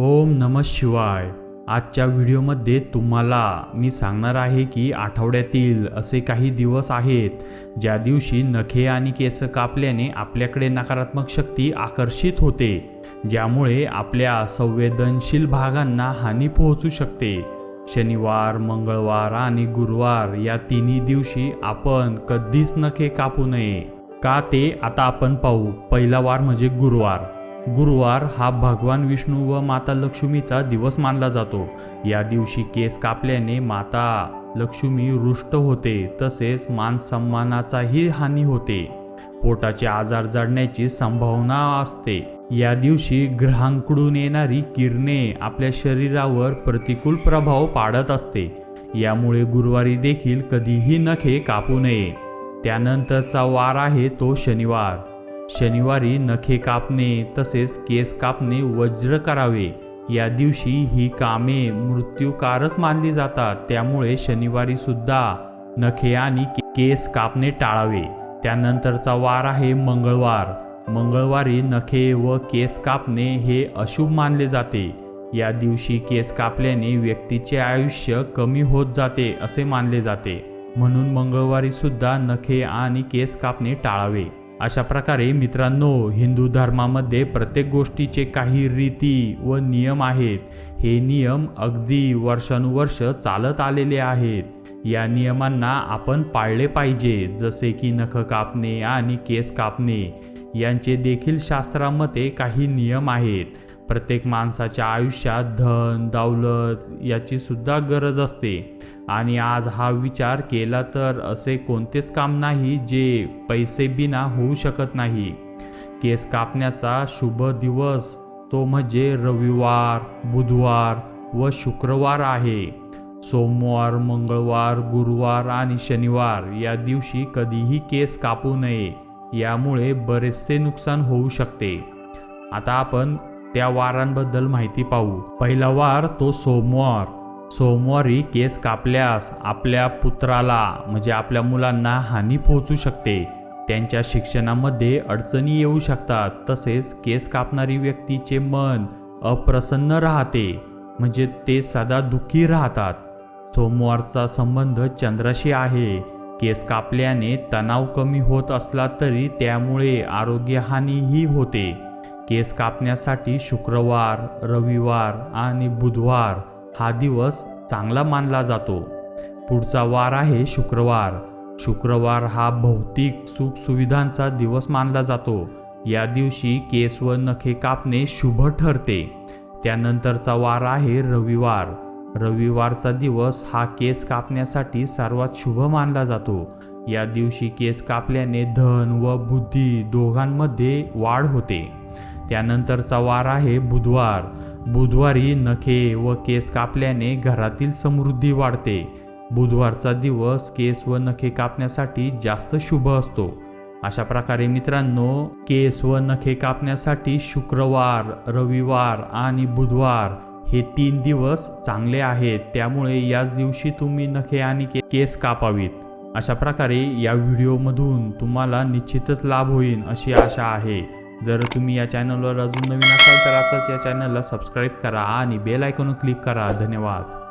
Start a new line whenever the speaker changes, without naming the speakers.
ओम नम शिवाय. आजच्या व्हिडिओमध्ये तुम्हाला मी सांगणार आहे की आठवड्यातील असे काही दिवस आहेत ज्या दिवशी नखे आणि केस कापल्याने आपल्याकडे नकारात्मक शक्ती आकर्षित होते ज्यामुळे आपल्या संवेदनशील भागांना हानी पोहोचू शकते. शनिवार मंगळवार आणि गुरुवार या तिन्ही दिवशी आपण कधीच नखे कापू नये. का ते? आता आपण पाहू. पहिला वार म्हणजे गुरुवार. गुरुवार हा भगवान विष्णू व माता लक्ष्मीचा दिवस मानला जातो. या दिवशी केस कापल्याने माता लक्ष्मी रुष्ट होते तसेच मान सन्मानाचाही हानी होते. पोटाचे आजार जडण्याची संभावना असते. या दिवशी ग्रहांकडून येणारी किरणे आपल्या शरीरावर प्रतिकूल प्रभाव पाडत असते. यामुळे गुरुवारी देखील कधीही नखे कापू नये. त्यानंतरचा वार आहे तो शनिवार. शनिवारी नखे कापणे तसेच केस कापणे वज्र करावे. या दिवशी ही कामे मृत्यूकारक मानली जातात. त्यामुळे शनिवारी सुद्धा नखे आणि केस कापणे टाळावे. त्यानंतरचा वार आहे मंगळवार. मंगळवारी नखे व केस कापणे हे अशुभ मानले जाते. या दिवशी केस कापल्याने व्यक्तीचे आयुष्य कमी होत जाते असे मानले जाते. म्हणून मंगळवारी सुद्धा नखे आणि केस कापणे टाळावे. अशा प्रकारे मित्रांनो हिंदू धर्मामध्ये प्रत्येक गोष्टीचे काही रीती व नियम आहेत. हे नियम अगदी वर्षानुवर्ष चालत आलेले आहेत. या नियमांना आपण पाळले पाहिजे जसे की नख कापणे आणि केस कापणे. यांचे देखील शास्त्रामध्ये काही नियम आहेत. प्रत्येक माणसाच्या आयुष्यात धन दौलत याची सुद्धा गरज असते. आणि आज हा विचार केला तर असे कोणतेच काम नाही जे पैसे बिना होऊ शकत नाही. केस कापण्याचा शुभ दिवस तो म्हणजे रविवार बुधवार व शुक्रवार आहे. सोमवार मंगळवार गुरुवार आणि शनिवार या दिवशी कधीही केस कापू नये. यामुळे बरेचसे नुकसान होऊ शकते. आता आपण त्या वारांबद्दल माहिती पाहू. पहिला वार तो सोमवार. सोमवारी केस कापल्यास आपल्या पुत्राला म्हणजे आपल्या मुलांना हानी पोहोचू शकते. त्यांच्या शिक्षणामध्ये अडचणी येऊ शकतात. तसेच केस कापणारी व्यक्तीचे मन अप्रसन्न राहते. म्हणजे ते सदा दुःखी राहतात. सोमवारचा संबंध चंद्राशी आहे. केस कापल्याने तणाव कमी होत असला तरी त्यामुळे आरोग्यहानीही होते. केस कापण्यासाठी शुक्रवार रविवार आणि बुधवार हा दिवस चांगला मानला जातो. पुढचा वार आहे शुक्रवार. शुक्रवार हा भौतिक सुखसुविधांचा दिवस मानला जातो. या दिवशी केस व नखे कापणे शुभ ठरते. त्यानंतरचा वार आहे रविवार. रविवारचा दिवस हा केस कापण्यासाठी सर्वात शुभ मानला जातो. या दिवशी केस कापल्याने धन व बुद्धी दोघांमध्ये वाढ होते. त्यानंतरचा वार आहे बुधवार. बुधवारी नखे व केस कापल्याने घरातील समृद्धी वाढते. बुधवारचा दिवस केस व नखे कापण्यासाठी जास्त शुभ असतो. अशा प्रकारे मित्रांनो केस व नखे कापण्यासाठी शुक्रवार रविवार आणि बुधवार हे तीन दिवस चांगले आहेत. त्यामुळे याच दिवशी तुम्ही नखे आणि के केस कापावीत. अशा प्रकारे या व्हिडिओमधून तुम्हाला निश्चितच लाभ होईल अशी आशा आहे. जर तुम्ही या चॅनलवर अजून नवीन असाल तर आताच या चॅनलला सबस्क्राईब करा आणि बेल आयकॉन क्लिक करा. धन्यवाद.